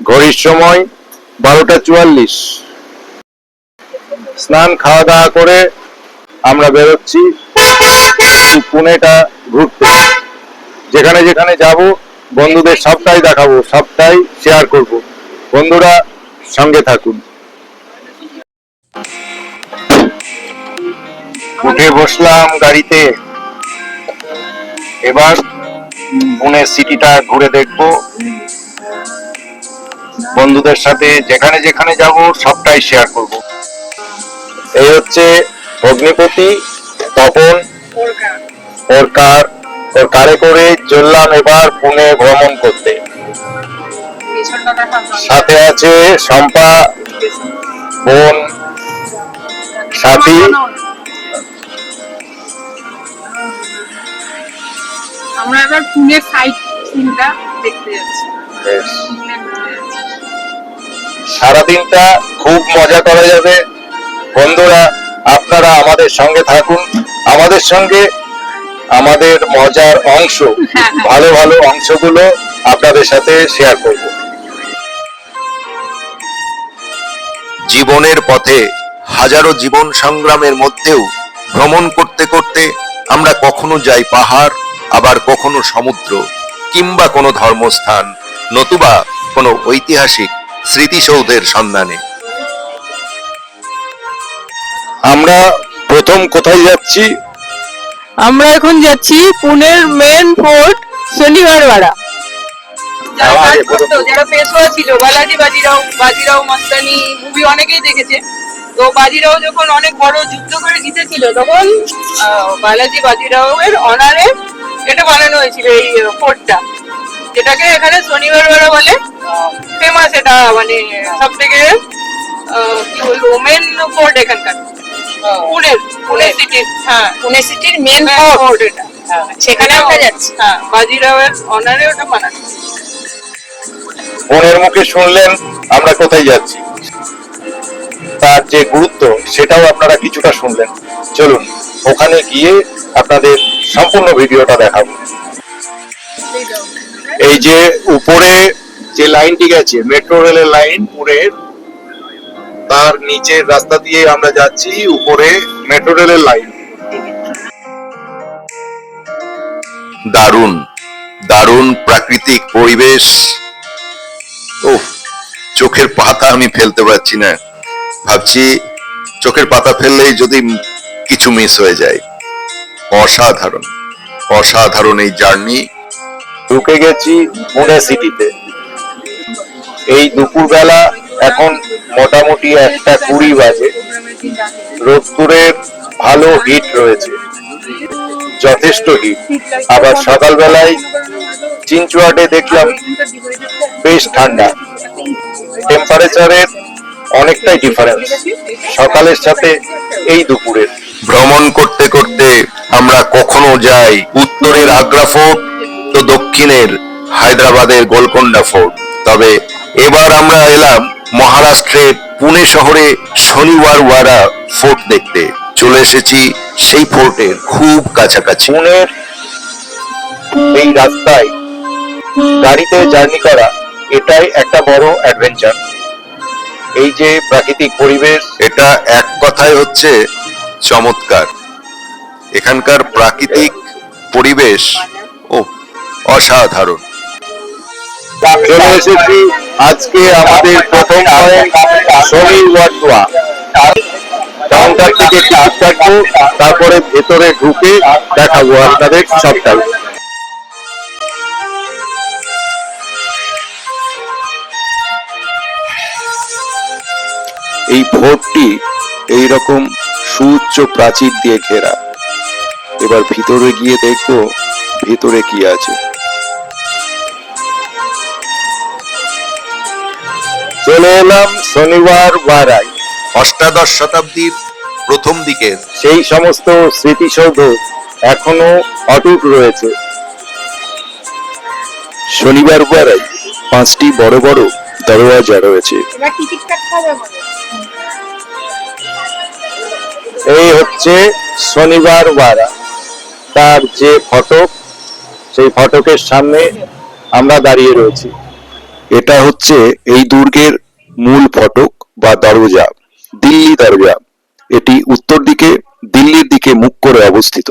ঘড়ির সময় বারোটা চুয়াল্লিশ। স্নান খাওয়া দাওয়া করে আমরা বেরোচ্ছি পুনেটা ঘুরতে। যেখানে যেখানে যাব, বন্ধুদের সবটাই দেখাবো, সবটাই শেয়ার করব। বন্ধুরা সঙ্গে থাকুন। উঠে বসলাম গাড়িতে। এবার পুনে সিটিটা ঘুরে দেখব। বন্ধুদের সাথে যেখানে যেখানে যাব সবটাই শেয়ার করব। এই হচ্ছে অগ্নিপতি তপন ওর কার ওর কারে করে চললাম এবার পুনে ভ্রমণ করতে। সাথে আছে শম্পা বোন সাথী। আমরা এবার পুনের সাইট সিনটা দেখতে যাচ্ছি। সারাদিনটা খুব মজা করা যাবে। বন্ধুরা, আপনারা আমাদের সঙ্গে থাকুন। আমাদের সঙ্গে আমাদের মজার অংশ, ভালো ভালো অংশগুলো আপনাদের সাথে শেয়ার করব। জীবনের পথে হাজারো জীবন সংগ্রামের মধ্যেও ভ্রমণ করতে করতে আমরা কখনো যাই পাহাড়, আবার কখনো সমুদ্র, কিংবা কোনো ধর্মস্থান, নতুবা কোনো ঐতিহাসিক স্মৃতিসৌধের সন্ধানে। আমরা প্রথম কোথায় যাচ্ছি? আমরা এখন যাচ্ছি পুনের মেন ফোর্ট যারা কাজ করতো যারা পেশোয়া ছিল বালাজি বাজিরাও বাজিরাও মাস্তানি মুভি অনেকেই দেখেছে। তো বাজিরাও যখন অনেক বড় যুদ্ধ করে জিতেছিল তখন আহ, বালাজি বাজিরাও এর অনারে এটা বানানো হয়েছিল এই ফোর্টটা। যেটাকে এখানে শনিবার বেলা বলে। ফেমাস এটা মানে সব থেকে কি বলব মেন ফোর্ট এখানকার। পুনের পুনে সিটির হ্যাঁ পুনে সিটির মেন ফোর্ট এটা। সেখানে আমরা যাচ্ছি। হ্যাঁ বাজিরাওয়ের অনারে ওটা বানানো মনের মুখে শুনলেন আমরা কোথায় যাচ্ছি? তার যে গুরুত্ব সেটাও আপনারা কিছুটা শুনলেন। চলুন ওখানে গিয়ে আপনাদের সম্পূর্ণ ভিডিওটা দেখাবো। এই যে উপরে যে লাইনটি গেছে মেট্রো রেলের লাইন পুরের তার নিচের রাস্তা দিয়ে আমরা যাচ্ছি উপরে মেট্রো রেলের লাইন। দারুণ দারুণ প্রাকৃতিক পরিবেশ। ও চোখের পাতা আমি ফেলতে পারছি না। ভাবছি চোখের পাতা ফেললেই যদি কিছু মিস হয়ে যায়। অসাধারণ অসাধারণ এই জার্নি ঢুকে গেছি পুনে সিটিতে এই দুপুরবেলা এখন মোটামুটি একটা কুড়ি বাজে। রোদ্দুরের ভালো হিট রয়েছে। যথেষ্ট হিট আবার সকালবেলায় চিনচুয়াটে দেখলাম বেশ ঠান্ডা। টেম্পারেচারের অনেকটাই ডিফারেন্স সকালের সাথে এই দুপুরের। ভ্রমণ করতে করতে আমরা কখনো যাই উত্তরের আগ্রা ফোর্ট তো দক্ষিণের হায়দ্রাবাদের গোলকোন্ডা ফোর্ট। তবে এবার আমরা এলাম মহারাষ্ট্রের পুনে শহরে শনিবার ওয়ারা ফোর্ট দেখতে। চলে এসেছি সেই ফোর্টের খুব কাছাকাছি। পুনের এই রাস্তায় গাড়িতে জার্নি করা এটাই একটা বড় অ্যাডভেঞ্চার এই যে প্রাকৃতিক পরিবেশ। এটা এক কথায় হচ্ছে চমৎকার। এখানকার প্রাকৃতিক পরিবেশ ও অসাধারণ। চলে এসেছি আজকে আমাদের প্রথম কাউন্টার থেকে তারপরে ভেতরে ঢুকে দেখাবো আপনাদের সবটাই এই ভোটটি এই রকম সুউচ্চ প্রাচীর দিয়ে ঘেরা। এবার ভিতরে গিয়ে দেখব ভিতরে কি আছে। চলে এলাম শনিবার বারাই। অষ্টাদশ শতাব্দীর প্রথম দিকের সেই সমস্ত স্মৃতিসৌধ এখনও অটুট রয়েছে। শনিবার বারাই পাঁচটি বড় বড় দরওয়াজা রয়েছে। এই হচ্ছে শনিবার বারা তার যে ফটক সেই ফটকের সামনে আমরা দাঁড়িয়ে রয়েছি। এটা হচ্ছে এই দুর্গের মূল ফটক বা দরজা, দিল্লি দরজা। এটি উত্তর দিকে, দিল্লির দিকে মুখ করে অবস্থিত।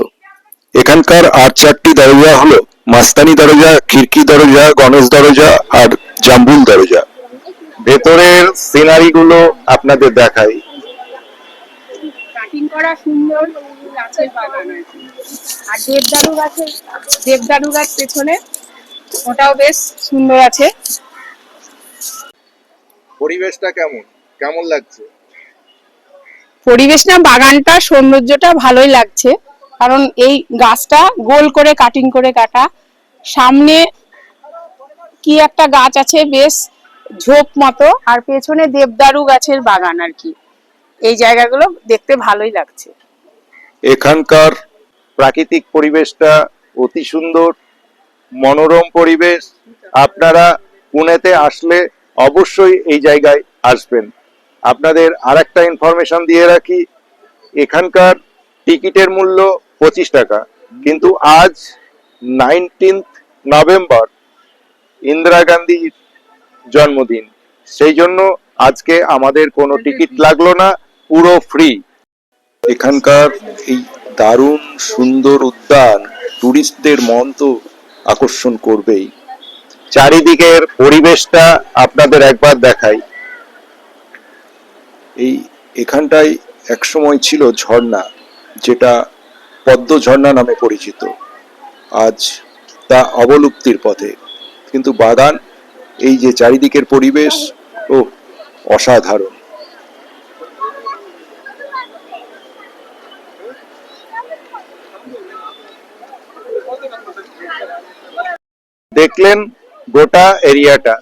এখানকার আর চারটি দরজা হলো মাস্তানি দরজা, খিড়কি দরজা, গণেশ দরজা আর জাম্বুল দরজা। ভেতরের সিনারি গুলো আপনাদের দেখাই। দেবদারু গাছের, দেবদারু গাছ পেছনে, ওটাও বেশ সুন্দর আছে। পরিবেশটা কেমন? কেমন লাগছে? পরিবেশ না বাগানটা সৌন্দর্যটা ভালোই লাগছে। কারণ এই গাছটা গোল করে কাটিং করে কাটা। সামনে কি একটা গাছ আছে বেশ ঝোপ মতো। আর পেছনে দেবদারু গাছের বাগান আর কি। এই জায়গাগুলো দেখতে ভালোই লাগছে। এখানকার প্রাকৃতিক পরিবেশটা অতি সুন্দর মনোরম পরিবেশ। আপনারা পুনেতে আসলে অবশ্যই এই জায়গায় আসবেন। আপনাদের আর একটা ইনফরমেশন দিয়ে রাখি, এখানকার টিকিটের মূল্য পঁচিশ টাকা। কিন্তু আজ নাইনটিন্থ নভেম্বর ইন্দিরা গান্ধীর জন্মদিন। সেই জন্য আজকে আমাদের কোনো টিকিট লাগল না, পুরো ফ্রি এখানকার এই দারুণ, সুন্দর উদ্যান টুরিস্টদের মন তো আকর্ষণ করবেই। চারিদিকের পরিবেশটা আপনাদের একবার দেখাই। এই এখানটায় একসময় ছিল ঝর্ণা, যেটা পদ্ম ঝর্ণা নামে পরিচিত। আজ তা অবলুপ্তির পথে। কিন্তু বাগান, এই যে চারিদিকের পরিবেশ, ও অসাধারণ। দেখলেন গোটা এরিয়াটা।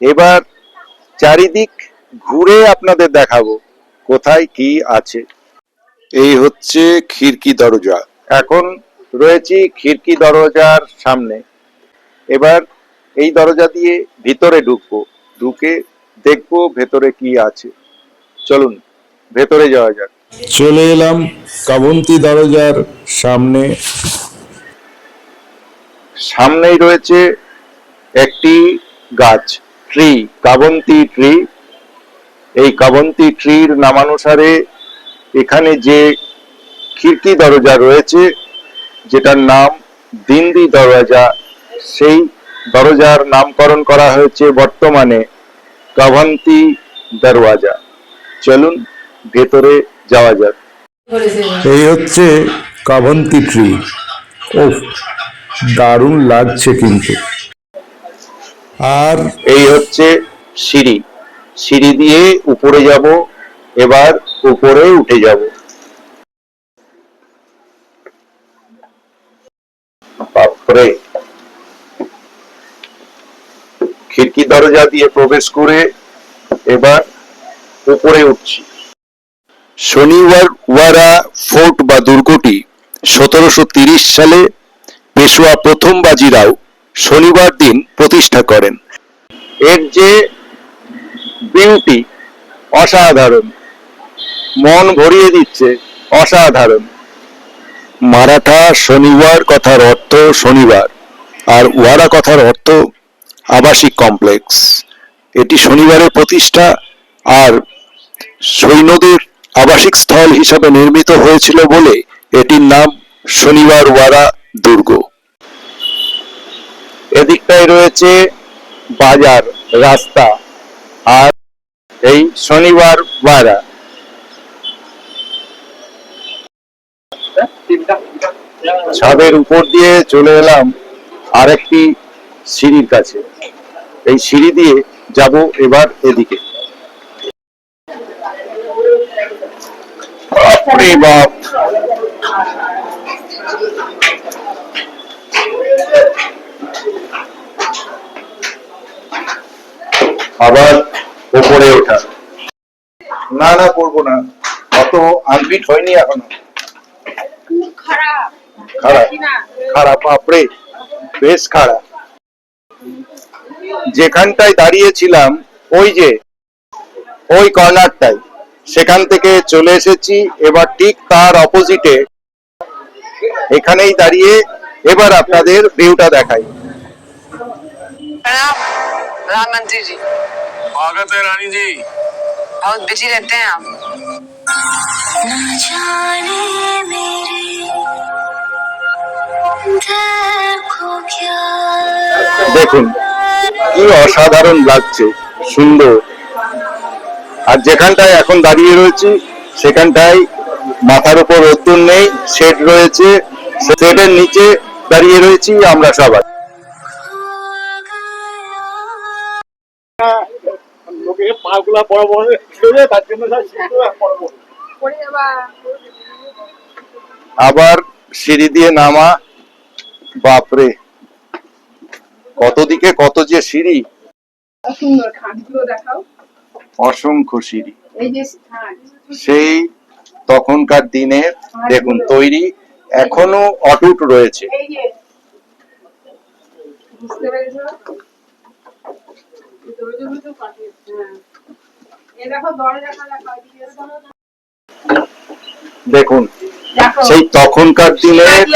এবার চারিদিক ঘুরে আপনাদের দেখাবো কোথায় কি আছে। এই হচ্ছে খিড়কি দরজা। এখন রয়েছি খিড়কি দরজার সামনে। এবার এই দরজা দিয়ে ভিতরে ঢুকবো। ঢুকে দেখব ভেতরে কি আছে। চলুন ভেতরে যাওয়া যাক। চলে এলাম কাবন্তি দরজার সামনে। সামনেই রয়েছে একটি গাছ ট্রি কাবন্তি ট্রি এই কাবন্তি ট্রির নামানুসারে এখানে যে খিড়কি দরজা রয়েছে, যেটার নাম দিন্দি দরজা, সেই দরজার নামকরণ করা হয়েছে বর্তমানে কাভান্তি দরওয়াজা। চলুন, ভেতরে যাওয়া যাক। এই হচ্ছে কাবন্তি ট্রি ও দারুণ লাগছে কিন্তু। আর এই হচ্ছে সিঁড়ি। সিঁড়ি দিয়ে উপরে যাব, এবার উপরে উঠে যাব। বাপরে খিড়কি দরজা দিয়ে প্রবেশ করে এবার উপরে উঠছি। শনিবার ওয়ারা ফোর্ট বা দুর্গটি সতেরোশো তিরিশ সালে পেশোয়া প্রথম বাজিরাও শনিবার দিন প্রতিষ্ঠা করেন। এর যে বিউটি অসাধারণ, মন ভরিয়ে দিচ্ছে অসাধারণ। মারাঠা শনিবার কথার অর্থ শনিবার, আর ওয়ারা কথার অর্থ আবাসিক কমপ্লেক্স। এটি শনিবারের প্রতিষ্ঠা, আর সৈন্যদের আবাসিক স্থল হিসাবে নির্মিত হয়েছিল বলে এটির নাম শনিবার ওয়ারা দুর্গ। এদিকটায় রয়েছে বাজার, রাস্তা আর এই শনিবার বারা ছাদের উপর দিয়ে চলে এলাম আরেকটি সিঁড়ির কাছে। এই সিঁড়ি দিয়ে যাব এবার এদিকে। বাপ! আবার উপরে ওঠা। না না করব না। অত আনফিট হয়নি এখনও। খারাপ। খারাপ? খারাপ বাপরে। বেশ খারাপ। যেখানটায় দাঁড়িয়েছিলাম ওই যে ওই কর্নারটাই সেখান থেকে চলে এসেছি এবার ঠিক তার অপোজিটে এখানেই দাঁড়িয়ে এবার আপনাদের ভিউটা দেখাই। प्रधानमंत्री जी स्वागत है रानी जी बहुत बिजी रहते हैं आप দেখুন কি অসাধারণ লাগছে সুন্দর আর যেখানটায় এখন দাঁড়িয়ে রয়েছি সেখানটায় মাথার উপর রোদ্দুর নেই শেড রয়েছে শেডের নিচে দাঁড়িয়ে রয়েছি আমরা সবাই লোকের পা গুলা বড় বড় ছিল তার জন্য আবার সিঁড়ি দিয়ে নামা বাপরে। কত দিকে কত যে সিঁড়ি। সুন্দর খাটগুলো দেখাও। অসংখ্য সিঁড়ি। সেই তখনকার দিনের দেখুন তৈরি এখনও অটুট রয়েছে। বুঝতে পেরেছ এই দরজাগুলো তো কাঠের, হ্যাঁ। এই দেখো দরজাটা দেখো, এদিকে এসো। দেখুন সেই তখনকার শিবাজি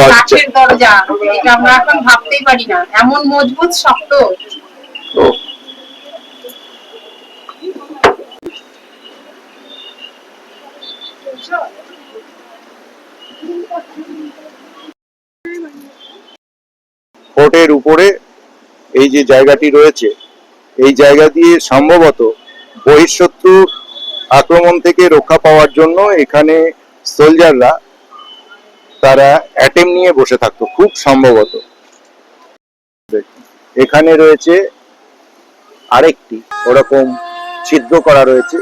কাঠের দরজা? এটা আমরা এখন ভাবতেই পারি না। এমন মজবুত শক্ত। ফোর্টের উপরে এই যে জায়গাটি রয়েছে এই জায়গা দিয়ে সম্ভবত বহিঃশত্রুর আক্রমণ থেকে রক্ষা পাওয়ার জন্য এখানে সোলজাররা তারা অ্যাটেম নিয়ে বসে থাকতো, খুব সম্ভবত। এখানে রয়েছে আরেকটি ওরকম ছিদ্র করা রয়েছে।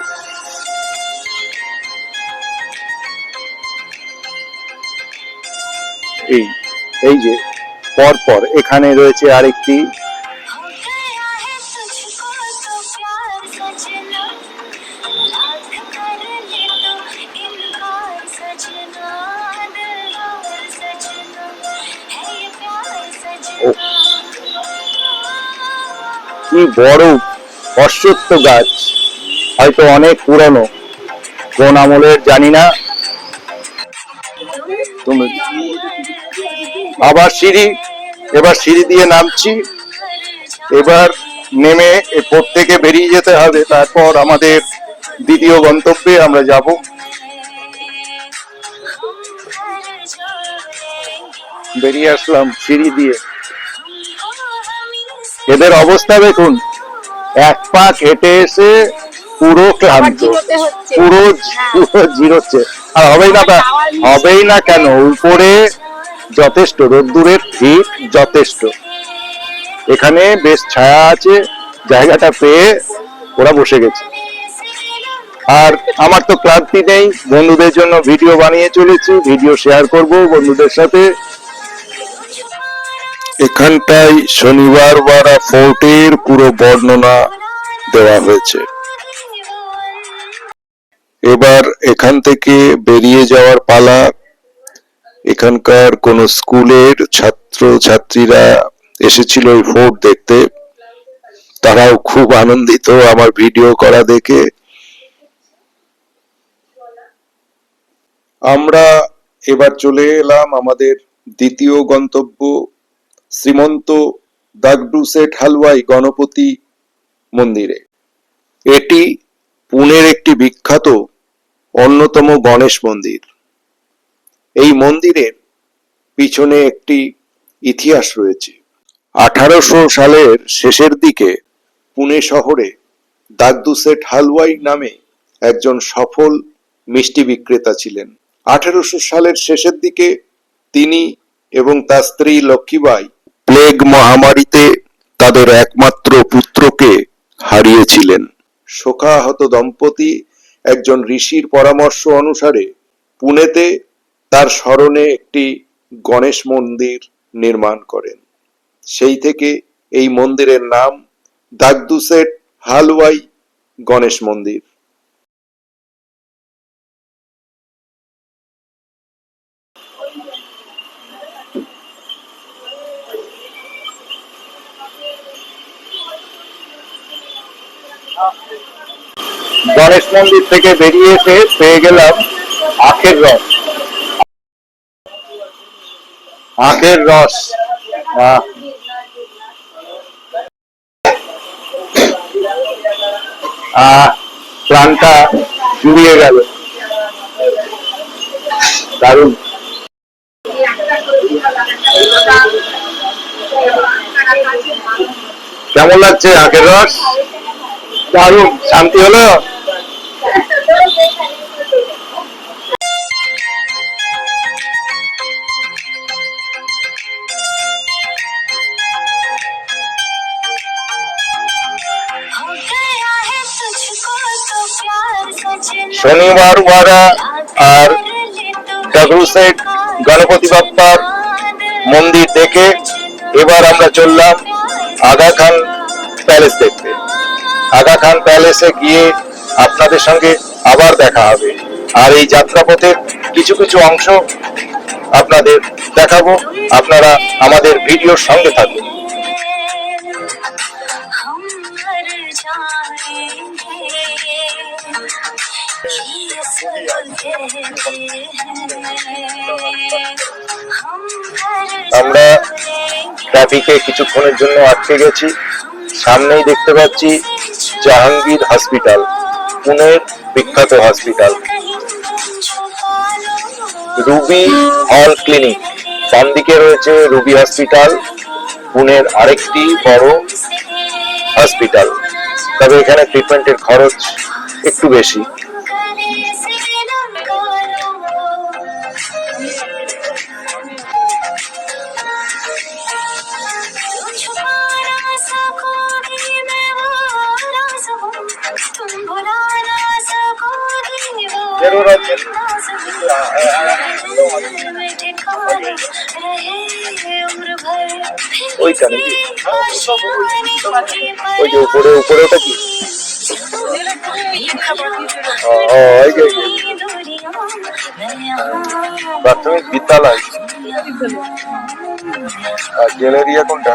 এই এই যে পর পর এখানে রয়েছে আরেকটি কি বড় অশ্বত্থ গাছ, হয়তো অনেক পুরনো। কোন আমলের জানি না। আবার সিঁড়ি, এবার সিঁড়ি দিয়ে নামছি। এবার নেমে থেকে বেরিয়ে যেতে হবে। তারপর আমাদের দ্বিতীয় গন্তব্যে আমরা যাব। বেরিয়ে আসলাম সিঁড়ি দিয়ে। এদের অবস্থা দেখুন এক পা কেটে এসে পুরো ক্লান্ত পুরো পুরো জিরোচ্ছে। আর হবেই না হবেই না কেন? উপরে যথেষ্ট রোদ্দুরের ঠিক যথেষ্ট। এখানে বেশ ছায়া আছে জায়গাটা পেয়ে ওরা বসে গেছে। আর আমার তো ক্লান্তি নেই বন্ধুদের জন্য ভিডিও বানিয়ে চলেছি ভিডিও শেয়ার করব বন্ধুদের সাথে। এখানটায় শনিবার বারা ফোর্টের পুরো বর্ণনা দেওয়া হয়েছে। এবার এখান থেকে বেরিয়ে যাওয়ার পালা। এখানকার কোন স্কুলের ছাত্র ছাত্রীরা এসেছিল এই ফোর্ট দেখতে। তারাও খুব আনন্দিত আমার ভিডিও করা দেখে। আমরা এবার চলে এলাম আমাদের দ্বিতীয় গন্তব্য শ্রীমন্ত দাগডু সেট হালওয়াই গণপতি মন্দিরে। এটি পুনের একটি বিখ্যাত অন্যতম গণেশ মন্দির। এই মন্দিরের পিছনে একটি ইতিহাস রয়েছে। আঠারোশো সালের শেষের দিকে পুনে শহরে দাগদু সেট হালওয়াই নামে একজন সফল মিষ্টি বিক্রেতা ছিলেন। আঠারোশো সালের শেষের দিকে তিনি এবং তার স্ত্রী লক্ষ্মীবাই প্লেগ মহামারীতে তাদের একমাত্র পুত্রকে হারিয়েছিলেন। শোকাহত দম্পতি একজন ঋষির পরামর্শ অনুসারে পুনেতে তার স্মরণে একটি গণেশ মন্দির নির্মাণ করেন। সেই থেকে এই মন্দিরের নাম দাগদুসেট হালওয়াই গণেশ মন্দির। গণেশ মন্দির থেকে বেরিয়ে এসে পেয়ে গেলাম আখের রস। আখের রস। প্রাণটা জুড়িয়ে গেল। দারুণ। কেমন লাগছে আখের রস? দারুণ। শান্তি হলো? শনিবার ওয়ারা আর ডাবলু সেট গণপতি বাপ্পার মন্দির দেখে এবার আমরা চললাম আগা খান প্যালেস দেখতে। আগা খান প্যালেসে গিয়ে আপনাদের সঙ্গে আবার দেখা হবে। আর এই যাত্রাপথের কিছু কিছু অংশ আপনাদের দেখাবো। আপনারা আমাদের ভিডিওর সঙ্গে থাকুন। আমরা ট্রাফিকে কিছুক্ষণের জন্য আটকে গেছি। সামনেই দেখতে পাচ্ছি জাহাঙ্গীর হসপিটাল, পুনের বিখ্যাত হসপিটাল। রুবি হল ক্লিনিক। বাম দিকে রয়েছে রুবি হসপিটাল, পুনের আরেকটি বড় হসপিটাল। তবে এখানে ট্রিটমেন্টের খরচ একটু বেশি। বেরোর আছেন ওইটা নাকি ওই যে উপরে উপরে ওটা কি প্রাথমিক বিদ্যালয় আর গ্যালারিয়া কোনটা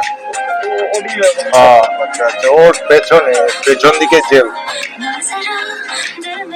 আচ্ছা আচ্ছা ওর পেছনে পেছন দিকে জেল।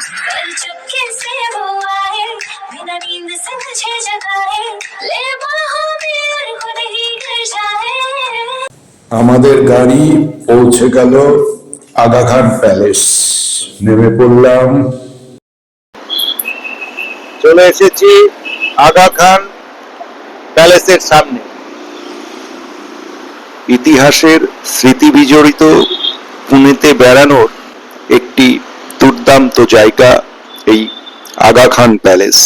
कर चुपके से वो आए बिना नींद से मुझे जगाए ले बाहों में और खुद ही कर जाए আমাদের গাড়ি পৌঁছে গেল আগাখান প্যালেস নেমে পড়লাম চলে এসেছি আগা খান প্যালেসের সামনে ইতিহাসের স্মৃতি বিজড়িত পুনেতে বেড়ানোর একটি দুর্দান্ত জায়গা এই আগা খান প্যালেস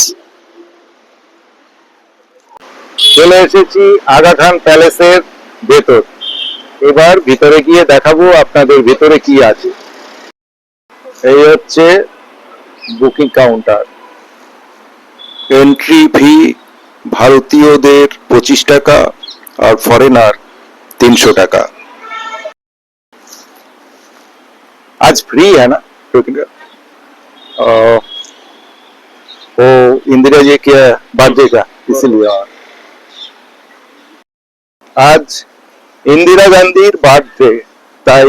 চলে এসেছি আগা খান প্যালেসের ভেতর এবার ভিতরে গিয়ে দেখাবো আপনাদের ভেতরে কি আছে এই হচ্ছে বুকিং কাউন্টার এন্ট্রি ফি ভারতীয়দের পঁচিশ টাকা আর ফরেনার তিনশো টাকা आज फ्री है ना शूटिंग ओ, ओ इंदिरा जी के बर्थडे का इसलिए और আজ ইন্দিরা গান্ধীর বার্থডে তাই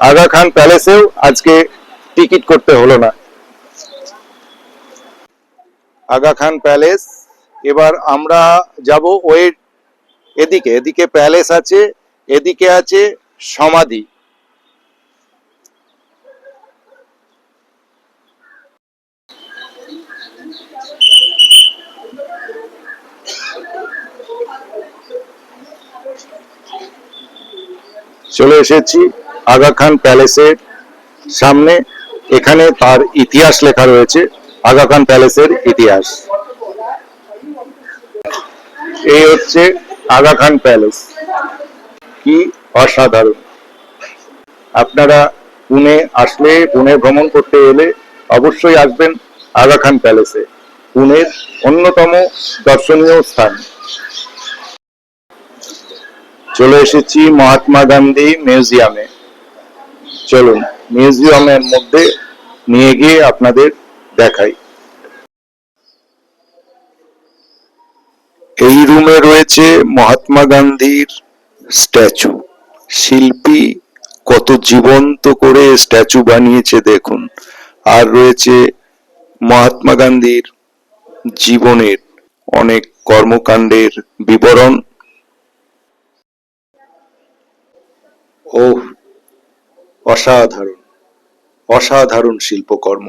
আগা খান প্যালেসেও আজকে টিকিট করতে হলো না আগা খান প্যালেস এবার আমরা যাব ওই এদিকে এদিকে প্যালেস আছে এদিকে আছে সমাধি চলে এসেছি আগা খান প্যালেসের সামনে। এখানে তার ইতিহাস লেখা রয়েছে, আগা খান প্যালেসের ইতিহাস। এই হচ্ছে আগা খান প্যালেস। কি অসাধারণ। আপনারা পুনে আসলে, পুনে ভ্রমণ করতে এলে অবশ্যই আসবেন আগা খান প্যালেসে। পুনের অন্যতম দর্শনীয় স্থান। চলে এসেছি মহাত্মা গান্ধী মিউজিয়ামে। চলুন, মিউজিয়ামের মধ্যে নিয়ে গিয়ে আপনাদের দেখাই। এই রুমে রয়েছে মহাত্মা গান্ধীর স্ট্যাচু। শিল্পী কত জীবন্ত করে স্ট্যাচু বানিয়েছে দেখুন। আর রয়েছে মহাত্মা গান্ধীর জীবনের অনেক কর্মকাণ্ডের বিবরণ। ও অসাধারণ অসাধারণ শিল্পকর্ম।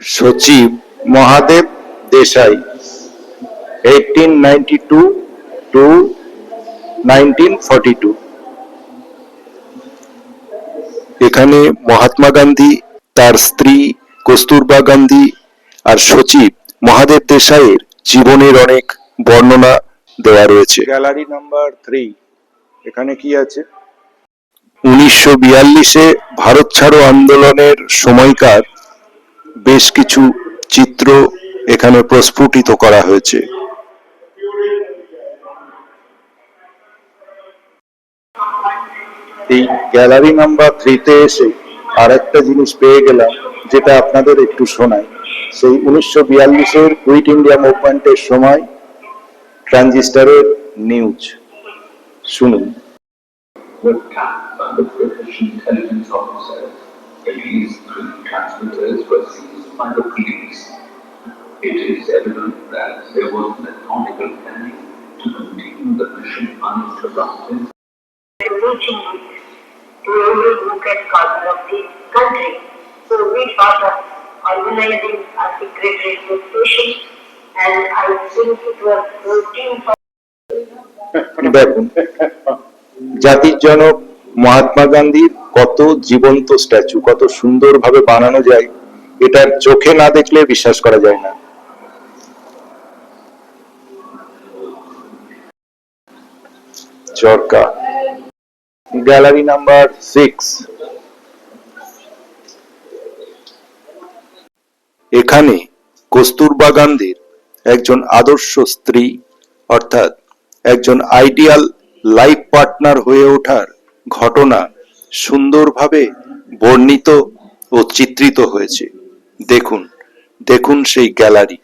সচিব Mahadev Desai eighteen ninety two to nineteen forty two এখানে মহাত্মা গান্ধী, তার স্ত্রী কস্তুরবা গান্ধী আর সচিব মহাদেব দেশাইয়ের জীবনের অনেক বর্ণনা দেওয়া রয়েছে। Gallery number three. এখানে কি আছে? উনিশশো বিয়াল্লিশে ভারত ছাড়ো আন্দোলনের সময়কার বেশ কিছু চিত্র এখানে প্রস্ফুটিত করা হয়েছে। এই গ্যালারি নাম্বার থ্রিতে এসে আর একটা জিনিস পেয়ে গেলাম যেটা আপনাদের একটু শোনাই। সেই উনিশশো বিয়াল্লিশের কুইট ইন্ডিয়া মুভমেন্টের সময় ট্রানজিস্টারের নিউজ শুনুন were tapped by the British intelligence officers. These three transmitters were seized by the police. It is evident that there was methodical planning to continue the mission uninterrupted. reaching to every nook and corner of the country. So we thought of organizing a secret radio station দেখুন, জাতির জনক মহাত্মা গান্ধীর কত জীবন্ত statue, কত সুন্দরভাবে বানানো যায়, এটার চোখে না দেখলে বিশ্বাস করা যায় না। চরকা, গ্যালারি নাম্বার সিক্স। এখানে কস্তুরবা গান্ধীর একজন আদর্শ স্ত্রী, অর্থাৎ একজন আইডিয়াল লাইফ পার্টনার হয়ে ওঠার ঘটনা সুন্দরভাবে বর্ণিত ও চিত্রিত হয়েছে। দেখুন দেখুন সেই গ্যালারি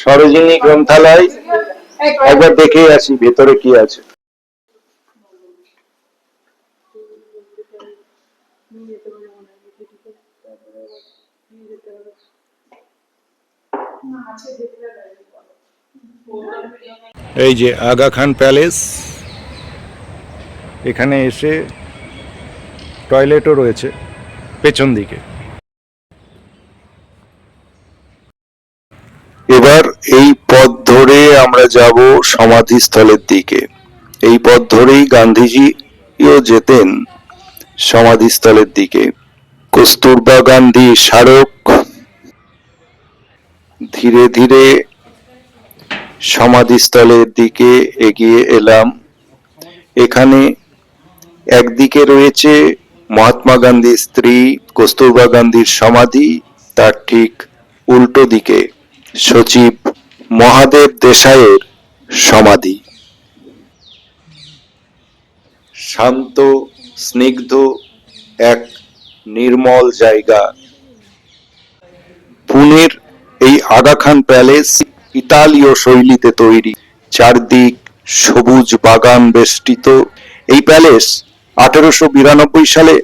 সরোজিনী গ্রন্থালয় একবার দেখে আসি ভেতরে কি আছে। এই যে আগা খান প্যালেস এখানে এসে টয়লেটও রয়েছে পেছন দিকে। এবার এই পথ আমরা যাব সমাধিস্থলের দিকে। এই পথ ধরেই গান্ধীজিও যেতেন সমাধিস্থলের দিকে। কস্তুরবা গান্ধী স্মারক ধীরে ধীরে সমাধিস্থলের দিকে এগিয়ে এলাম। এখানে একদিকে রয়েছে মহাত্মা গান্ধীর স্ত্রী, কস্তুরবা গান্ধীর সমাধি, তার ঠিক উল্টো দিকে সচিব মহাদেব দেশাইয়ের সমাধি। শান্ত, স্নিগ্ধ এক নির্মল জায়গা। পুনের এই আগা খান প্যালেস ইতালীয় শৈলীতে তৈরি। চারদিক সবুজ বাগান বেষ্টিত। এই প্যালেস আঠেরোশো বিরানব্বই সালে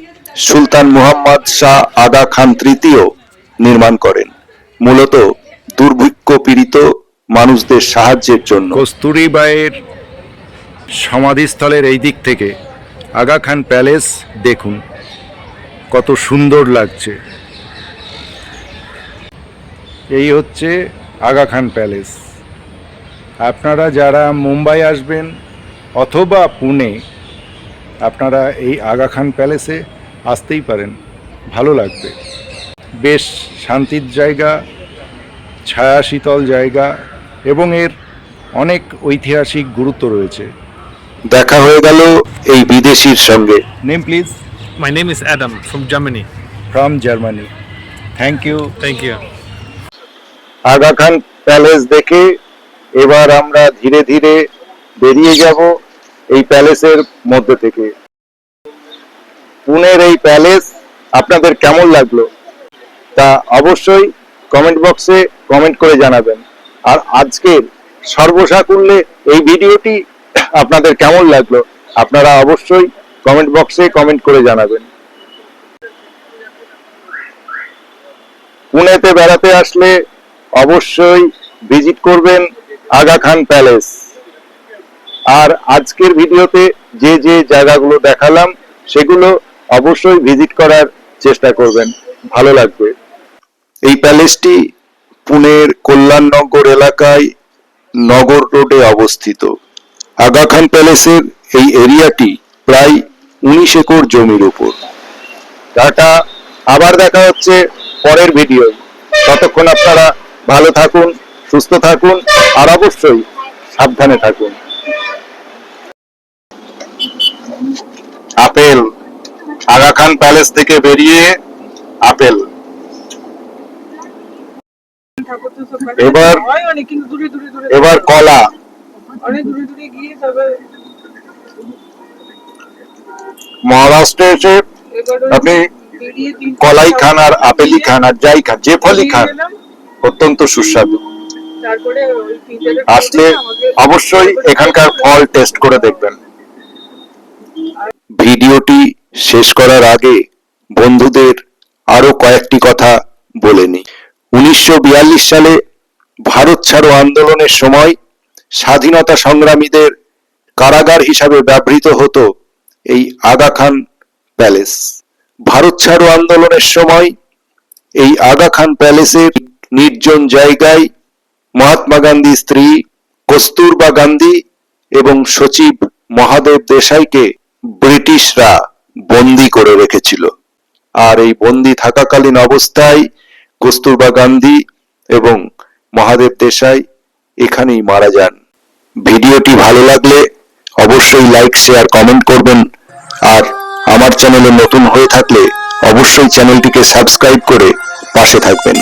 সুলতান মুহাম্মদ শাহ আগা খান তৃতীয় নির্মাণ করেন। মূলত দুর্ভিক্ষ পীড়িত মানুষদের সাহায্যের জন্য। কস্তুরীবাইয়ের সমাধিস্থলের এই দিক থেকে আগা খান প্যালেস দেখুন, কত সুন্দর লাগছে। এই হচ্ছে আগা খান প্যালেস। আপনারা যারা মুম্বাই আসবেন অথবা পুনে, আপনারা এই আগা খান প্যালেসে আসতেই পারেন, ভালো লাগবে। বেশ শান্তির জায়গা ছায়া শীতল জায়গা এবং এর অনেক ঐতিহাসিক গুরুত্ব রয়েছে। দেখা হয়ে গেল এই বিদেশির সঙ্গে। Name please my name is Adam from Germany. From Germany thank you thank you Aga Khan palace দেখে এবার আমরা ধীরে ধীরে বেরিয়ে যাব এই প্যালেসের মধ্যে থেকে। পুনের এই প্যালেস আপনাদের কেমন লাগল তা অবশ্যই কমেন্ট বক্সে কমেন্ট করে জানাবেন। আর আজকের সর্বসাকুল্যে এই ভিডিওটি আপনাদের কেমন লাগল আপনারা অবশ্যই কমেন্ট বক্সে কমেন্ট করে জানাবেন। পুনেতে বেড়াতে আসলে অবশ্যই ভিজিট করবেন আগা খান প্যালেস আর আজকের ভিডিওতে যে যে জায়গাগুলো দেখালাম, সেগুলো অবশ্যই ভিজিট করার চেষ্টা করবেন। ভালো লাগবে। এই প্যালেসটি পুনের কল্যাণনগর এলাকায় নগর রোডে অবস্থিত। আগা খান প্যালেসের এই এরিয়াটি প্রায় উনিশ একর জমির উপর। টাটা আবার দেখা হচ্ছে পরের ভিডিও ততক্ষণ আপনারা ভালো থাকুন, সুস্থ থাকুন, আর অবশ্যই সাবধানে থাকুন। আপেল আগা খান প্যালেস থেকে বেরিয়ে আপেল। এবার- এবার কলা। মহারাষ্ট্রে এসে আপনি কলাই খান আর আপেলই খান আর যাই খান যে ফলই খান অত্যন্ত সুস্বাদু। আসলে অবশ্যই এখানকার ফল টেস্ট করে দেখবেন। ভিডিওটি শেষ করার আগে বন্ধুদের আরও কয়েকটি কথা বলে উনিশশো বিয়াল্লিশ সালে ভারত ছাড়ো আন্দোলনের সময় স্বাধীনতা সংগ্রামীদের কারাগার হিসাবে ব্যবহৃত হতো এই আগা খান প্যালেস। ভারত ছাড়ো আন্দোলনের সময় এই আগা খান প্যালেসের নির্জন জায়গায় মহাত্মা গান্ধী স্ত্রী কস্তুরবা গান্ধী এবং সচিব মহাদেব দেশাইকে ব্রিটিশরা বন্দি করে রেখেছিল। আর এই বন্দি থাকাকালীন অবস্থায় কস্তুরবা গান্ধী এবং মহাদেব দেশাই এখানেই মারা যান। ভিডিওটি ভালো লাগলে অবশ্যই লাইক শেয়ার কমেন্ট করবেন। আর আমার চ্যানেলে নতুন হয়ে থাকলে অবশ্যই চ্যানেলটিকে সাবস্ক্রাইব করে পাশে থাকবেন।